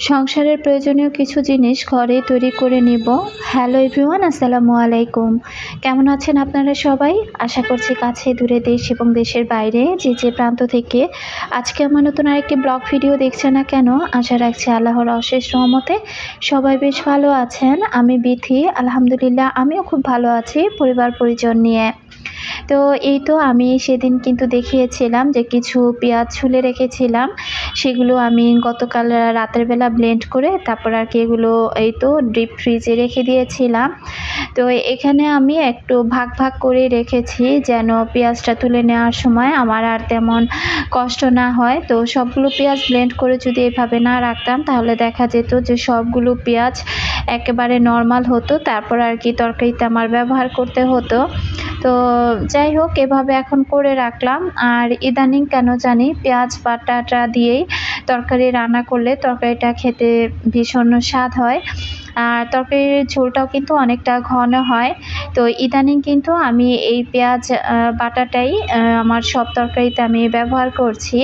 সংসারের প্রয়োজনীয় কিছু জিনিস ঘরে তৈরি করে নিব। হ্যালো এভরিওয়ান আসসালামু আলাইকুম। কেমন আছেন আপনারা সবাই? আশা করছি কাছে, দূরে দেশ এবং দেশের বাইরে, যে যে প্রান্ত থেকে আজকে আমার নতুন আরেকটি ব্লগ ভিডিও দেখছে না কেন, আশা রাখছি আল্লাহর অশেষ রহমতে সবাই বেশ ভালো আছেন। আমি বিথি, আলহামদুলিল্লাহ, আমিও খুব ভালো আছি পরিবার পরিজন নিয়ে। তো এই তো আমি সেদিন কিন্তু দেখিয়েছিলাম যে কিছু পেঁয়াজ ছুলে রেখেছিলাম। সেগুলো আমি গতকাল রাতের বেলা ব্লেন্ড করে তারপর আর কি এগুলো এই তো ডিপ ফ্রিজে রেখে দিয়েছিলাম। তো এখানে আমি একটু ভাগ ভাগ করে রেখেছি যেন পেঁয়াজটা তুলে নেওয়ার সময় আমার আর তেমন কষ্ট না হয়। তো সবগুলো পেঁয়াজ ব্লেন্ড করে যদি এভাবে না রাখতাম তাহলে দেখা যেত যে সবগুলো পেঁয়াজ একেবারে নর্মাল হতো, তারপর আর কি তরকারিতে আমার ব্যবহার করতে হতো। তো যাই হোক, এভাবে এখন করে রাখলাম। আর ইদানিং কেন জানি পেঁয়াজ, বাটাটা দিয়েই তরকারি রান্না করলে তরকারিটা খেতে ভীষণ স্বাদ হয়। আর তরকারির ঝোলটাও কিন্তু অনেকটা ঘন হয়। তো ইদানিং কিন্তু আমি এই পেঁয়াজ বাটাটাই আমার সব তরকারিতে আমি ব্যবহার করছি।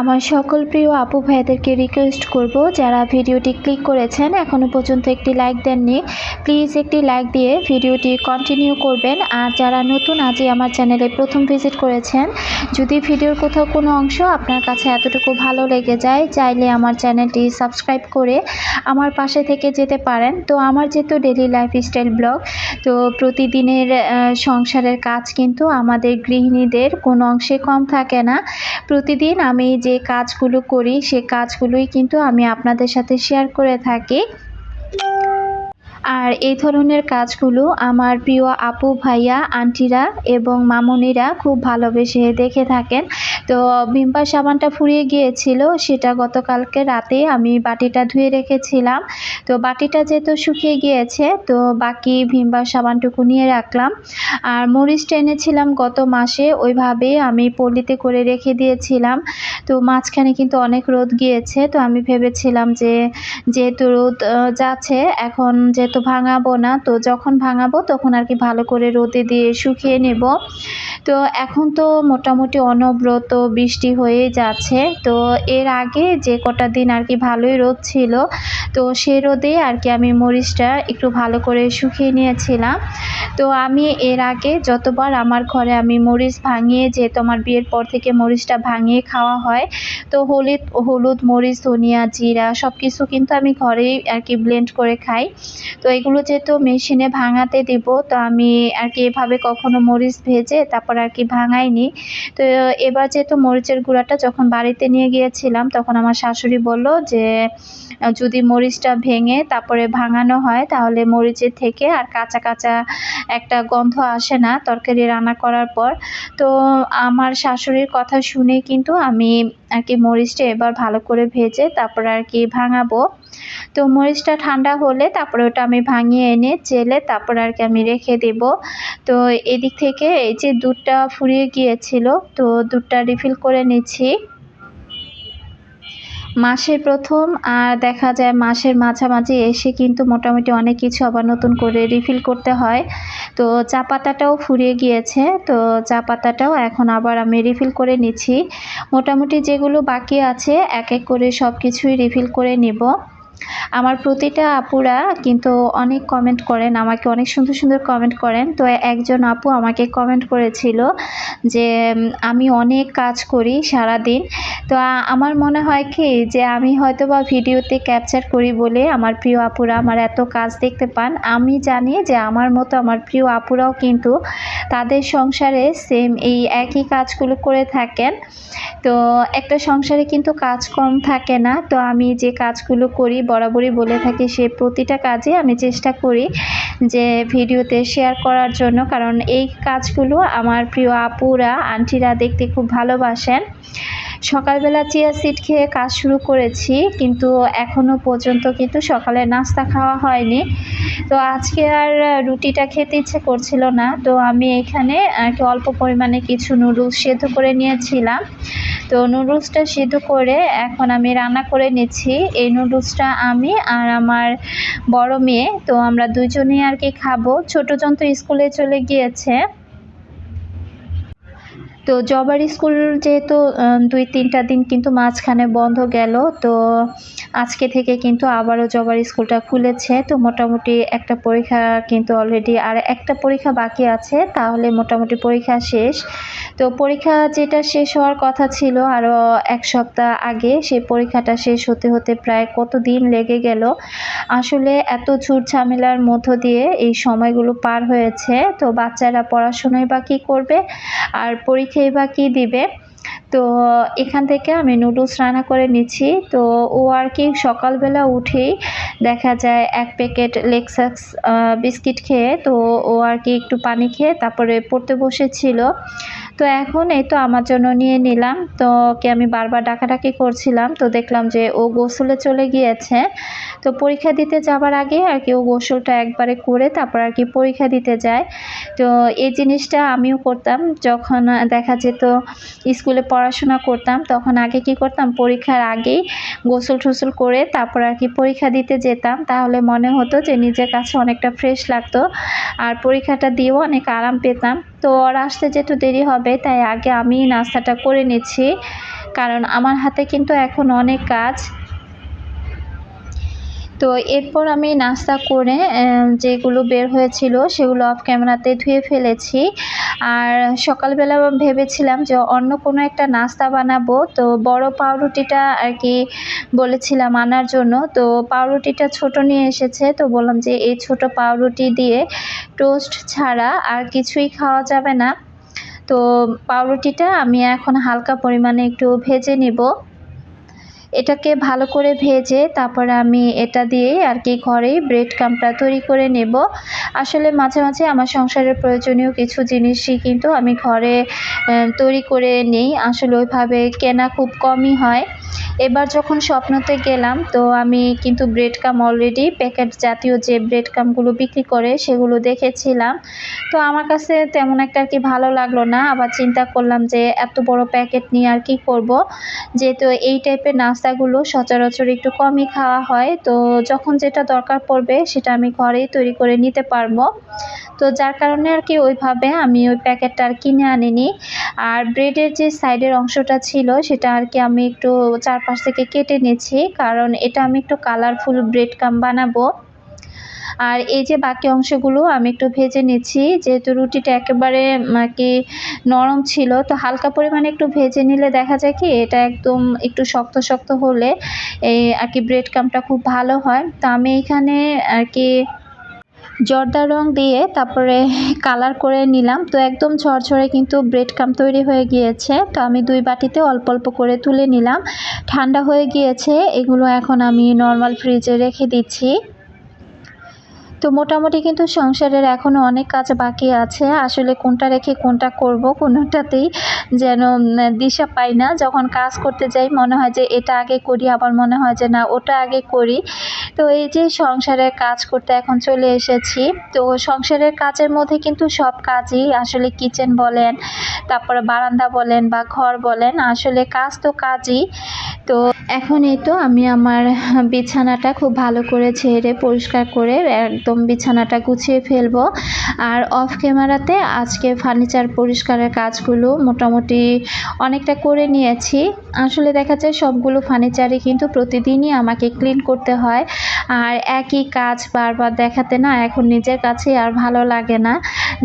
আমার সকল প্রিয় আপু ভাইদেরকে রিকোয়েস্ট করব, যারা ভিডিওটি ক্লিক করেছেন এখনও পর্যন্ত একটি লাইক দেননি প্লিজ একটি লাইক দিয়ে ভিডিওটি কন্টিনিউ করবেন। আর যারা নতুন আজই আমার চ্যানেলে প্রথম ভিজিট করেছেন, যদি ভিডিওর কোথাও কোনো অংশ আপনার কাছে এতটুকু ভালো লেগে যায়, চাইলে আমার চ্যানেলটি সাবস্ক্রাইব করে আমার পাশে থেকে যেতে পারেন। তো আমার যেহেতু ডেলি লাইফস্টাইল ব্লগ তো প্রতিদিনের সংসারের কাজ কিন্তু আমাদের গৃহিণীদের কোনো অংশে কম থাকে না। প্রতিদিন আমি যে কাজগুলো করি সে কাজগুলোই কিন্তু আমি আপনাদের সাথে শেয়ার করে থাকি। আর এই ধরনের কাজগুলো আমার প্রিয় আপু, ভাইয়া, আন্টিরা এবং মামুনিরা খুব ভালোবেসে দেখে থাকেন। তো ভিম্পা সাবানটা ফুরিয়ে গিয়েছিল, সেটা গতকালকে রাতে আমি বাটিটা ধুয়ে রেখেছিলাম। তো বাটিটা যেহেতু শুকিয়ে গিয়েছে, তো বাকি ভিম্বা সাবানটুকু নিয়ে রাখলাম। আর মরিচটা এনেছিলাম গত মাসে, ওইভাবে আমি পল্লিতে করে রেখে দিয়েছিলাম। তো মাঝখানে কিন্তু অনেক রোদ গিয়েছে, তো আমি ভেবেছিলাম যে যেহেতু রোদ যাচ্ছে, এখন যেহেতু ভাঙাবো না। তো যখন ভাঙাবো তখন আর কি ভালো করে রোদে দিয়ে শুকিয়ে নেব। তো এখন তো মোটামুটি অনব্রত বৃষ্টি হয়ে যাচ্ছে। তো এর আগে যে কটা দিন আর কি ভালোই রোদ ছিল, তো সে রোদে আর কি আমি মরিচটা একটু ভালো করে শুকিয়ে নিয়েছিলাম। তো আমি এর আগে যতবার আমার ঘরে আমি মরিচ ভাঙিয়ে যেহেতু আমার বিয়ের পর থেকে মরিচটা ভাঙিয়ে খাওয়া হয়, তো হলুদ হলুদ মরিচ, ধনিয়া, জিরা সব কিছু কিন্তু আমি ঘরেই আর কি ব্লেন্ড করে খাই। তো এগুলো যেহেতু মেশিনে ভাঙাতে দেব, তো আমি আর কি এভাবে কখনো মরিচ ভেজে তারপর আর কি ভাঙাইনি। তো এবার যেহেতু মরিচের গুঁড়াটা যখন বাড়িতে নিয়ে গিয়েছিলাম, তখন আমার শাশুড়ি বলল যে, যদি মরিচটা ভেঙে তারপরে ভাঙানো হয়, তাহলে মরিচের থেকে আর কাঁচা কাঁচা একটা গন্ধ আসে না তরকারি রান্না করার পর। তো আমার শাশুড়ির কথা শুনে কিন্তু আমি আর কি মরিচটা এবার ভালো করে ভেজে তারপর আর কি ভাঙাবো। তো মরিচটা ঠান্ডা হলে তারপরে ওটা আমি ভাঙিয়ে এনে জেলে তারপর আর কি আমি রেখে দেব। তো এদিক থেকে এই যে দুধটা ফুরিয়ে গিয়েছিল, তো দুধটা রিফিল করে নিচ্ছি। মাসের প্রথম, আর দেখা যায় মাসের মাঝামাঝি এসে কিন্তু মোটামুটি অনেক কিছু আবার নতুন করে রিফিল করতে হয়। তো চা পাতাটাও ফুরিয়ে গিয়েছে, তো চা পাতাটাও এখন আবার আমি রিফিল করে নিচ্ছি। মোটামুটি যেগুলো বাকি আছে, এক এক করে সব কিছুই রিফিল করে নিব। আমার প্রতিটা আপুরা কিন্তু অনেক কমেন্ট করেন, আমাকে অনেক সুন্দর সুন্দর কমেন্ট করেন। তো একজন আপু আমাকে কমেন্ট করেছিল যে আমি অনেক কাজ করি সারা দিন তো আমার মনে হয় কি যে, আমি হয়তো বা ভিডিওতে ক্যাপচার করি বলে আমার প্রিয় আপুরা আমার এত কাজ দেখতে পান। আমি জানি যে, আমার মতো আমার প্রিয় আপুরাও কিন্তু তাদের সংসারে সেম এই একই কাজগুলো করে থাকেন। তো একটা সংসারে কিন্তু কাজ কম থাকে না। তো আমি যে কাজগুলো করি বরাবরই বলে থাকি, সে প্রতিটা কাজে আমি চেষ্টা করি যে ভিডিওতে শেয়ার করার জন্য। কারণ এই কাজগুলো আমার প্রিয় আপুরা, আন্টিরা দেখতে খুব ভালোবাসেন। সকালবেলা চিয়া সিড খেয়ে কাজ শুরু করেছি, কিন্তু এখনও পর্যন্ত কিন্তু সকালে নাস্তা খাওয়া হয়নি। তো আজকে আর রুটিটা খেতে ইচ্ছে করছিল না। তো আমি এখানে অল্প পরিমাণে কিছু নুডলস সেদ্ধ করে নিয়েছিলাম। তো নুডলসটা সিদ্ধ করে এখন আমি রান্না করে নিচ্ছি। এই নুডলসটা আমি আর আমার বড় মেয়ে, তো আমরা দুজনেই আর কি খাব। ছোটো জন তো স্কুলে চলে গিয়েছে। তো জবার স্কুল যেহেতু দুই তিনটা দিন কিন্তু মাঝখানে বন্ধ গেল, তো আজকে থেকে কিন্তু আবারও জবার স্কুলটা খুলেছে। তো মোটামুটি একটা পরীক্ষা কিন্তু অলরেডি আর একটা পরীক্ষা বাকি আছে, তাহলে মোটামুটি পরীক্ষা শেষ। তো পরীক্ষা যেটা শেষ হওয়ার কথা ছিল, আরও এক সপ্তাহ আগে সেই পরীক্ষাটা শেষ হতে হতে প্রায় কত দিন লেগে গেল। আসলে এত ঝুট ঝামেলার মধ্য দিয়ে এই সময়গুলো পার হয়েছে, তো বাচ্চারা পড়াশোনায় বা কী করবে? আর পরীক্ষায় বা কী দিবে? তো এখান থেকে আমি নুডলস রান্না করে নিচ্ছি। তো ও আর কি সকালবেলা উঠেই দেখা যায় এক প্যাকেট লেকসাক্স বিস্কিট খেয়ে, তো ও আর কি একটু পানি খেয়ে তারপরে পড়তে বসেছিল। তো এখন এই তো আমার জন্য নিয়ে নিলাম। তো ওকে আমি বারবার ডাকাডাকি করছিলাম। তো দেখলাম যে ও গোসলে চলে গিয়েছে। তো পরীক্ষা দিতে যাবার আগে আর কি ও গোসলটা একবারে করে তারপর আর কি পরীক্ষা দিতে যায়। তো এই জিনিসটা আমিও করতাম। যখন দেখা যেত স্কুলে পড়াশোনা করতাম, তখন আগে কি করতাম? পরীক্ষার আগেই গোসল টোসল করে তারপর আর কি পরীক্ষা দিতে যেতাম। তাহলে মনে হতো যে নিজের কাছে অনেকটা ফ্রেশ লাগতো। আর পরীক্ষাটা দিয়েও অনেক আরাম পেতাম। তো ওর আসতে যেহেতু দেরি হবে, তাই আগে আমি নাস্তাটা করে নিচ্ছি। কারণ আমার হাতে কিন্তু এখন অনেক কাজ। তো এরপর আমি নাস্তা করে যেগুলো বের হয়েছিল সেগুলো অফ ক্যামেরাতে ধুয়ে ফেলেছি। আর সকালবেলা ভেবেছিলাম যে অন্য কোনো একটা নাস্তা বানাবো, তো বড় পাউরুটিটা আর কি বলেছিলাম আনার জন্য। তো পাউরুটিটা ছোট নিয়ে এসেছে, তো বললাম যে এই ছোট পাউরুটি দিয়ে টোস্ট ছাড়া আর কিছুই খাওয়া যাবে না। তো পাউরুটিটা আমি এখন হালকা পরিমাণে একটু ভেজে নিব। এটাকে ভালো করে ভেজে তারপরে আমি এটা দিয়েই আর কি ঘরেই ব্রেড কামটা তৈরি করে নেব। আসলে মাঝে মাঝে আমার সংসারের প্রয়োজনীয় কিছু জিনিসই কিন্তু আমি ঘরে তৈরি করে নিই। আসলে ওইভাবে কেনা খুব কমই হয়। এবার যখন স্বপ্নতে গেলাম তো আমি কিন্তু ব্রেড কাম অলরেডি প্যাকেট জাতীয় যে ব্রেড কামগুলো বিক্রি করে সেগুলো দেখেছিলাম। তো আমার কাছে তেমন একটা আর কি ভালো লাগল না। আবার চিন্তা করলাম যে এত বড় প্যাকেট নিয়ে আর কি করব? যেহেতু এই টাইপের নাস্তাগুলো সচরাচর একটু কমই খাওয়া হয়। তো যখন যেটা দরকার পড়বে সেটা আমি ঘরেই তৈরি করে নিতে পারব। তো যার কারণে আর কি ওইভাবে আমি ওই প্যাকেটটা আর কিনে আনিনি। আর ব্রেডের যে সাইডের অংশটা ছিল সেটা আর কি আমি একটু চারপাশ থেকে কেটে নিয়েছি। কারণ এটা আমি একটু কালারফুল ব্রেড কাম বানাবো। আর এই যে বাকি অংশগুলো আমি একটু ভেজে নিচ্ছি, যেহেতু রুটিটা একেবারে কি নরম ছিল, তো হালকা পরিমাণে একটু ভেজে নিলে দেখা যায় কি এটা একদম একটু শক্ত শক্ত হলে এই, আর কি ব্রেড কামটা খুব ভালো হয়। তো আমি এখানে, আর কি জর্দা রং দিয়ে তারপরে কালার করে নিলাম। তো একদম ঝরঝরে কিন্তু ব্রেড কাম তৈরি হয়ে গিয়েছে। তো আমি দুই বাটিতে অল্প অল্প করে তুলে নিলাম। ঠান্ডা হয়ে গিয়েছে, এগুলো এখন আমি নর্মাল ফ্রিজে রেখে দিচ্ছি। তো মোটামুটি কিন্তু সংসারের এখনও অনেক কাজ বাকি আছে। আসলে কোনটা রেখে কোনটা করব, কোনোটাতেই যেন দিশা পাই না। যখন কাজ করতে যাই, মনে হয় যে এটা আগে করি, আবার মনে হয় যে না, ওটা আগে করি। তো এই যে সংসারের কাজ করতে এখন চলে এসেছি। তো সংসারের কাজের মধ্যে কিন্তু সব কাজই আসলে কিচেন বলেন, তারপরে বারান্দা বলেন বা ঘর বলেন, আসলে কাজ তো কাজই। তো এখন এই তো আমি আমার বিছানাটা খুব ভালো করে ছেড়ে পরিষ্কার করে একদম বিছানাটা গুছিয়ে ফেলব। আর অফ ক্যামেরাতে আজকে ফার্নিচার পরিষ্কারের কাজগুলো মোটামুটি অনেকটা করে নিয়েছি। আসলে দেখা যায় সবগুলো ফার্নিচারই কিন্তু প্রতিদিনই আমাকে ক্লিন করতে হয়। আর একই কাজ বারবার দেখাতে না, এখন নিজের কাছে আর ভালো লাগে না।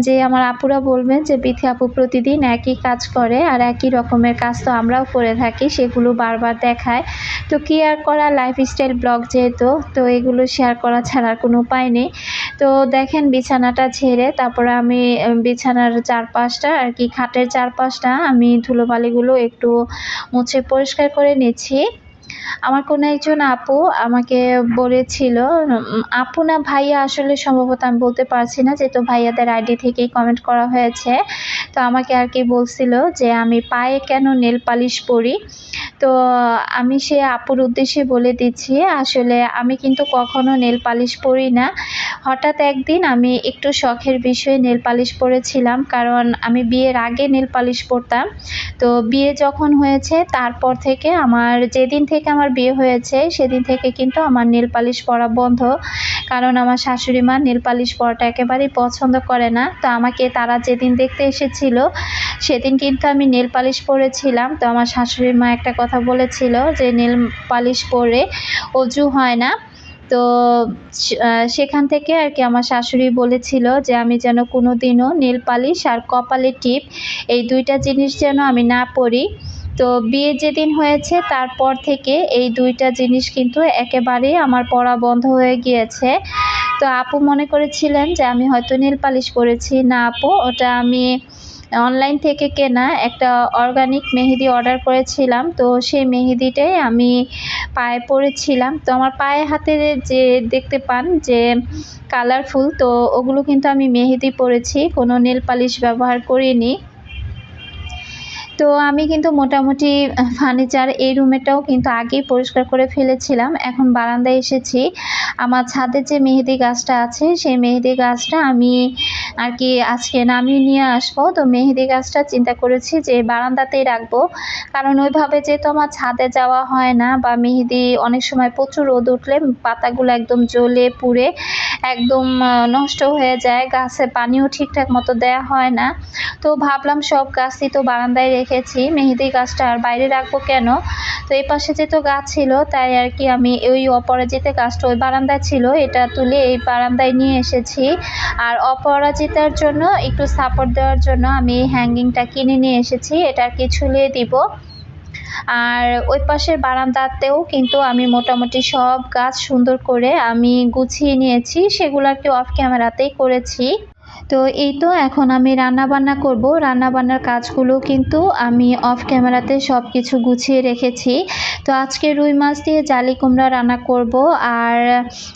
যে আমার আপুরা বলবেন যে, বিথি আপু প্রতিদিন একই কাজ করে আর একই রকমের কাজ তো আমরাও করে থাকি, সেগুলো বারবার দেখায়। তো কি আর করা লাইফস্টাইল ব্লগ যেহেতু, তো এগুলো শেয়ার করা ছাড়ার কোনো উপায় নেই। তো দেখেন বিছানাটা ঝেড়ে, তারপরে আমি বিছানার চারপাশটা আর কি, খাটের চারপাশটা আমি ধুলোবালিগুলো একটু মুছে পরিষ্কার করে নিচ্ছি। আমার কোনো একজন আপু আমাকে বলেছিল আপু না ভাইয়া আসলে সম্ভবত আমি বলতে পারছি না যেহেতু ভাইয়াদের আইডি থেকেই কমেন্ট করা হয়েছে। তো আমাকে আর কি বলছিল যে, আমি পায়ে কেন নেল পালিশ পরি? তো আমি সে আপুর উদ্দেশ্যে বলে দিচ্ছি, আসলে আমি কিন্তু কখনো নেল পালিশ পরি না। হঠাৎ একদিন আমি একটু শখের বিষয়ে নেল পালিশ পরেছিলাম, কারণ আমি বিয়ের আগে নেল পালিশ পরতাম। তো বিয়ে যখন হয়েছে, তারপর থেকে আমার যেদিন থেকে আমার বিয়ে হয়েছে, সেদিন থেকে কিন্তু আমার নেল পালিশ পরা বন্ধ। কারণ আমার শাশুড়ি মা নেল পালিশ পরাটা একেবারেই পছন্দ করে না। তো আমাকে তারা যেদিন দেখতে এসেছিল, সেদিন কিন্তু আমি নেল পালিশ পরেছিলাম। তো আমার শাশুড়ি মা একটা কথা বলেছিল যে, নেল পালিশ পরে অজু হয় না। তো সেখান থেকে আর কি আমার শাশুড়ি বলেছিল যে, আমি যেন কোনো দিনও নীল পালিশ আর কপালে টিপ, এই দুইটা জিনিস যেন আমি না পরি। তো বিয়ে যেদিন হয়েছে, তারপর থেকে এই দুইটা জিনিস কিন্তু একেবারেই আমার পড়া বন্ধ হয়ে গিয়েছে। তো আপু মনে করেছিলেন যে, আমি হয়তো নীল পালিশ পরেছি না আপু, ওটা আমি অনলাইন থেকে কেনা একটা অর্গানিক মেহেদি অর্ডার করেছিলাম। তো সেই মেহেদিটাই আমি পায়ে পরেছিলাম। তো আমার পায়ে হাতে যে দেখতে পান যে কালারফুল, তো ওগুলো কিন্তু আমি মেহেদি পরেছি। কোনো নেল পালিশ ব্যবহার করিনি। তো আমি কিন্তু মোটামুটি ফার্নিচার এই রুমেটাও কিন্তু আগেই পরিষ্কার করে ফেলেছিলাম। এখন বারান্দায় এসেছি। আমার ছাদের যে মেহেদি গাছটা আছে, সেই মেহেদি গাছটা আমি আর কি আজকে নামিয়ে নিয়ে আসব। তো মেহেদি গাছটা চিন্তা করেছি যে বারান্দাতেই রাখব। কারণ ওইভাবে যেহেতু আমার ছাদে যাওয়া হয় না বা মেহেদি অনেক সময় প্রচুর রোদ উঠলে পাতাগুলো একদম জ্বলে পুড়ে একদম নষ্ট হয়ে যায়। গাছে পানিও ঠিকঠাক মতো দেয়া হয় না। তো ভাবলাম সব গাছই তো বারান্দায় রেখেছি, মেহেদি গাছটা আর বাইরে রাখব কেন? তো এই পাশে যেহেতু গাছ ছিল, তাই আর কি আমি ওই অপরাজিতা গাছটা ওই বারান্দায় ছিল, এটা তুলে এই বারান্দায় নিয়ে এসেছি। আর অপরাজিতার জন্য একটু সাপোর্ট দেওয়ার জন্য আমি হ্যাঙ্গিংটা কিনে নিয়ে এসেছি, এটা আর কি ঝুলিয়ে দিব। আর ওই পাশের বারান্দাতেও কিন্তু আমি মোটামুটি সব গাছ সুন্দর করে আমি গুছিয়ে নিয়েছি, সেগুলো আর কি অফ ক্যামেরাতেই করেছি। তো এই তো এখন আমি রান্না বান্না করব। রান্না বান্নার কাজগুলো কিন্তু আমি অফ ক্যামেরাতে সব কিছু গুছিয়ে রেখেছি। তো আজকে রুই মাছ দিয়ে জালি কুমড়া রান্না করব আর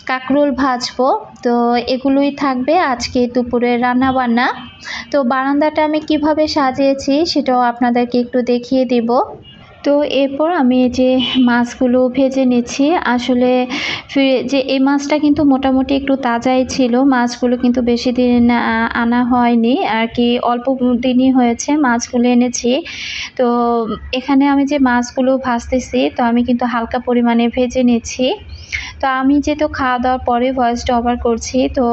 কাঁকরোল ভাজবো। তো এগুলোই থাকবে আজকে দুপুরের রান্না বান্না তো বারান্দাটা আমি কীভাবে সাজিয়েছি সেটাও আপনাদেরকে একটু দেখিয়ে দিব। তো এরপর আমি যে মাছগুলো ভেজে নিচ্ছি। আসলে যে এই মাছটা কিন্তু মোটামুটি একটু তাজাই ছিল, মাছগুলো কিন্তু বেশি দিন আনা হয়নি। আর কি অল্প দিনই হয়েছে মাছগুলো এনেছি। তো এখানে আমি যে মাছগুলো ভাজতেছি, তো আমি কিন্তু হালকা পরিমাণে ভেজে নিচ্ছি। তো আমি যেহেতু খাওয়া দাওয়ার পরে ভয়েসটা ওভার করছি, তো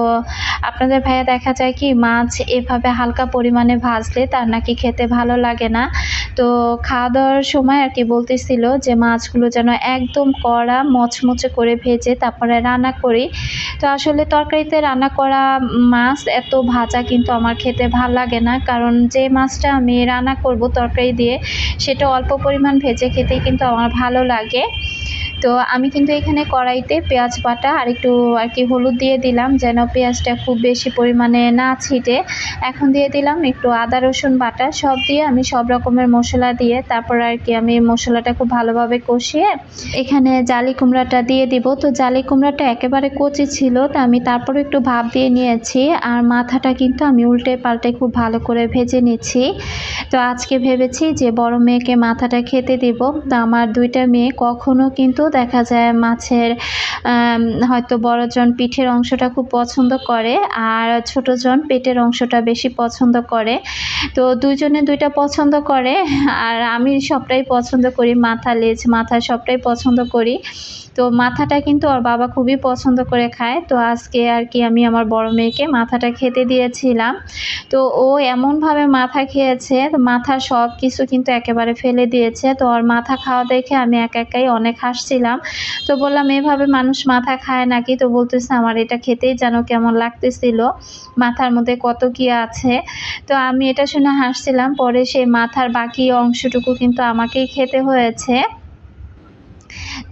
আপনাদের ভাইয়া দেখা যায় কি, মাছ এভাবে হালকা পরিমাণে ভাজলে তার নাকি খেতে ভালো লাগে না। তো খাওয়া দাওয়ার সময় আর কি বলতেছিল যে মাছগুলো যেন একদম কড়া, মচমচে করে ভেজে তারপরে রান্না করি। তো আসলে তরকারিতে রান্না করা মাছ এত ভাজা কিন্তু আমার খেতে ভালো লাগে না। কারণ যে মাছটা আমি রান্না করব তরকারি দিয়ে, সেটা অল্প পরিমাণ ভেজে খেতে কিন্তু আমার ভালো লাগে। তো আমি কিন্তু এখানে কড়াইতে পেঁয়াজ বাটা আর একটু আর কি হলুদ দিয়ে দিলাম যেন পেঁয়াজটা খুব বেশি পরিমাণে না ছিটে। এখন দিয়ে দিলাম একটু আদা, রসুন বাটা সব দিয়ে আমি সব রকমের মশলা দিয়ে তারপর আর কি আমি মশলাটা খুব ভালোভাবে কষিয়ে এখানে জালি কুমড়াটা দিয়ে দিব। তো জালি কুমড়াটা একেবারে কচি ছিল, তো আমি তারপরে একটু ভাব দিয়ে নিয়েছি আর মাথাটা কিন্তু আমি উল্টে পাল্টে খুব ভালো করে ভেজে নিচ্ছি। তো আজকে ভেবেছি যে বড় মেয়েকে মাথাটা খেতে দিব। তো আমার দুইটা মেয়ে কখনো কিন্তু দেখা যায় মাছের হয়তো বড়জন পিঠের অংশটা খুব পছন্দ করে আর ছোটজন পেটের অংশটা বেশি পছন্দ করে। তো দুইজনে দুইটা পছন্দ করে আর আমি সবটাই পছন্দ করি, মাথা লেজ, মাথা সবটাই পছন্দ করি। তো মাথাটা কিন্তু ওর বাবা খুবই পছন্দ করে খায়। তো আজকে আর কি আমি আমার বড় মেয়েকে মাথাটা খেতে দিয়েছিলাম। তো ও এমনভাবে মাথা খেয়েছে, মাথা সব কিছু কিন্তু একেবারে ফেলে দিয়েছে। তো ওর মাথা খাওয়া দেখে আমি একা একাই অনেক হাসছিলাম। তো বললাম, এভাবে মানুষ মাথা খায় নাকি? তো বলতেছে, আমার এটা খেতেই যেন কেমন লাগতেছিল। মাথার মধ্যে কত কি আছে? তো আমি এটা শুনে হাসছিলাম। পরে সেই মাথার বাকি অংশটুকু কিন্তু আমাকেই খেতে হয়েছে।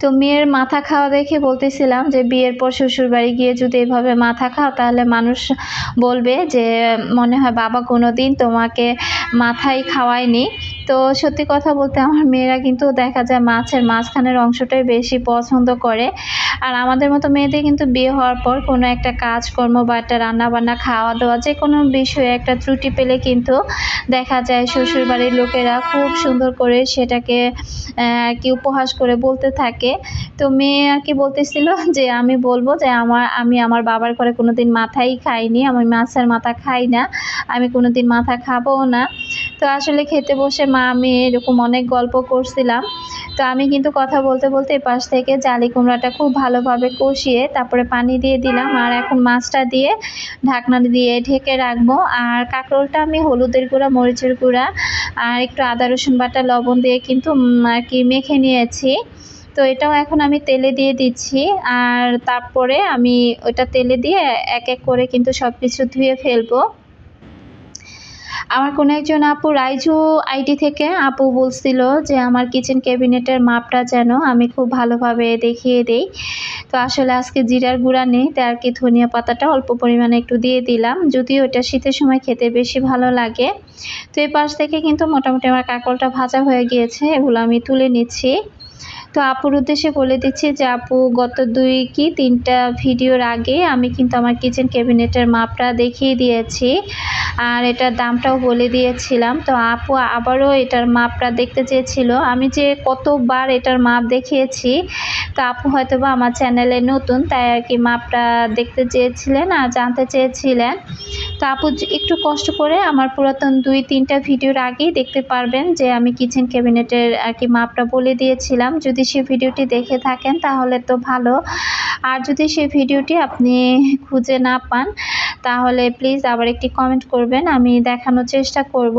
তো মেয়ের মাথা খাওয়া দেখে বলতেছিলাম যে বিয়ের পর শ্বশুরবাড়ি গিয়ে যদি এভাবে মাথা খাও, তাহলে মানুষ বলবে যে মনে হয় বাবা কোনোদিন তোমাকে মাথায় খাওয়ায়নি। তো সত্যি কথা বলতে আমার মেয়েরা কিন্তু দেখা যায় মাছের মাঝখানের অংশটাই বেশি পছন্দ করে। আর আমাদের মতো মেয়েদের কিন্তু বিয়ে হওয়ার পর কোনো একটা কাজকর্ম বা একটা রান্নাবান্না খাওয়া দাওয়া যে কোনো বিষয়ে একটা ত্রুটি পেলে কিন্তু দেখা যায় শ্বশুরবাড়ির লোকেরা খুব সুন্দর করে সেটাকে আর কি উপহাস করে বলতে থাকে। তো মেয়ে আর কি বলতেছিল যে, আমি বলব যে আমার, আমি আমার বাবার ঘরে কোনো দিন মাথাই খাইনি, আমি মাছের মাথা খাই না, আমি কোনো দিন মাথা খাবও না। তো আসলে খেতে বসে মা, আমি এরকম অনেক গল্প করছিলাম। তো আমি কিন্তু কথা বলতে বলতে পাশ থেকে জালি কুমড়াটা খুব ভালোভাবে কষিয়ে তারপরে পানি দিয়ে দিলাম। আর এখন মাছটা দিয়ে ঢাকনা দিয়ে ঢেকে রাখব। আর কাঁকরোলটা আমি হলুদের গুঁড়া, মরিচের গুঁড়া আর একটু আদা, রসুন বাটা, লবণ দিয়ে কিন্তু আর কি মেখে নিয়েছি। তো এটাও এখন আমি তেলে দিয়ে দিচ্ছি। আর তারপরে আমি ওটা তেলে দিয়ে এক এক করে কিন্তু সব কিছু ধুয়ে ফেলব। আমার কোনো একজন আপু, রাইজু আইডি থেকে আপু বলছিল যে আমার কিচেন ক্যাবিনেটের মাপটা যেন আমি খুব ভালোভাবে দেখিয়ে দেই। তো আসলে আজকে জিরার গুঁড়া নেই, তাই আর কি ধনিয়া পাতাটা অল্প পরিমাণে একটু দিয়ে দিলাম। যদিও এটা শীতের সময় খেতে বেশি ভালো লাগে। তো এই পাশ থেকে কিন্তু মোটামুটি আমার কাকলটা ভাজা হয়ে গিয়েছে, এগুলো আমি তুলে নিচ্ছি। তো আপুর উদ্দেশ্যে বলে দিচ্ছি যে আপু গত দুই কি তিনটা ভিডিওর আগে আমি কিন্তু আমার কিচেন ক্যাবিনেটের মাপটা দেখিয়ে দিয়েছি। আর এটার দামটাও বলে দিয়েছিলাম। তো আপু আবারও এটার মাপটা দেখতে চেয়েছিল। আমি যে কতবার এটার মাপ দেখিয়েছি, তো আপু হয়তো বা আমার চ্যানেলে নতুন, তাই আর কি মাপটা দেখতে চেয়েছিলেন আর জানতে চেয়েছিলেন। তো আপু একটু কষ্ট করে আমার পুরাতন দুই, তিনটা ভিডিওর আগেই দেখতে পারবেন যে আমি কিচেন ক্যাবিনেটের আর কি মাপটা বলে দিয়েছিলাম। যদি সেই ভিডিওটি দেখে থাকেন, তাহলে তো ভালো। আর যদি সেই ভিডিওটি আপনি খুঁজে না পান, তাহলে প্লিজ আবার একটি কমেন্ট করবেন, আমি দেখানোর চেষ্টা করব।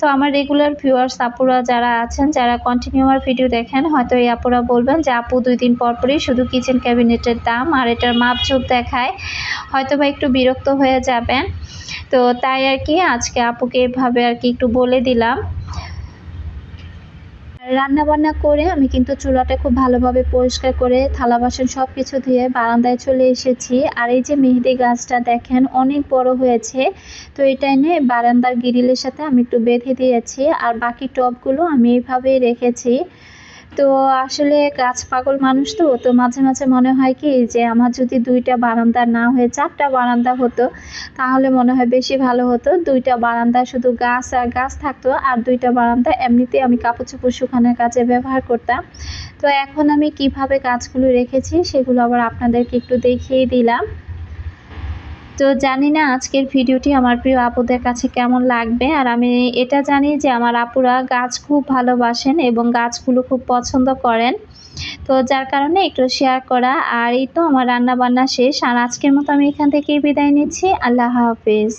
তো আমার রেগুলার ভিউয়ার্স আপুরা যারা আছেন, যারা কন্টিনিউ আমার ভিডিও দেখেন, হয়তো এই আপুরা বলবেন যে, আপু, দুই দিন পর পরই শুধু কিচেন ক্যাবিনেটের দাম, আর এটার মাপ চোখ দেখায়। হয়তো বা একটু বিরক্ত হয়ে যাবেন। তো তাই আর কি, আজকে আপুকে এভাবে আর কি একটু বলে দিলাম। রান্না বান্না করে আমি কিন্তু চুলাটা খুব ভালোভাবে পরিষ্কার করে, থালা বাসন সব কিছু ধুয়ে বারান্দায় চলে এসেছি। আর এই যে মেহেদি গাছটা দেখেন, অনেক বড় হয়েছে। তো এটা এনে বারান্দার গিরিলের সাথে আমি একটু বেঁধে দিয়েছি। আর বাকি টবগুলো আমি এইভাবেই রেখেছি। তো আসলে গাছ পাগল মানুষ তো তো মাঝে মাঝে মনে হয় কি যে আমার যদি দুইটা বারান্দা না হয়ে চারটা বারান্দা হতো, তাহলে মনে হয় বেশি ভালো হতো। দুইটা বারান্দা শুধু গাছ আর গাছ থাকতো, আর দুইটা বারান্দা এমনিতেই আমি কাপড় চোপড় শুকানোর কাজে ব্যবহার করতাম। তো এখন আমি কীভাবে গাছগুলো রেখেছি, সেগুলো আবার আপনাদেরকে একটু দেখিয়ে দিলাম। তো জানি না আজকের ভিডিওটি আমার প্রিয় আপুদের কাছে কেমন লাগবে। আর আমি এটা জানি যে আমার আপুরা গাছ খুব ভালোবাসেন এবং গাছগুলো খুব পছন্দ করেন। তো যার কারণে একটু শেয়ার করা। আর এই তো আমার রান্না বান্না শেষ। আর আজকের মতো আমি এখান থেকেই বিদায় নিচ্ছি। আল্লাহ হাফিজ।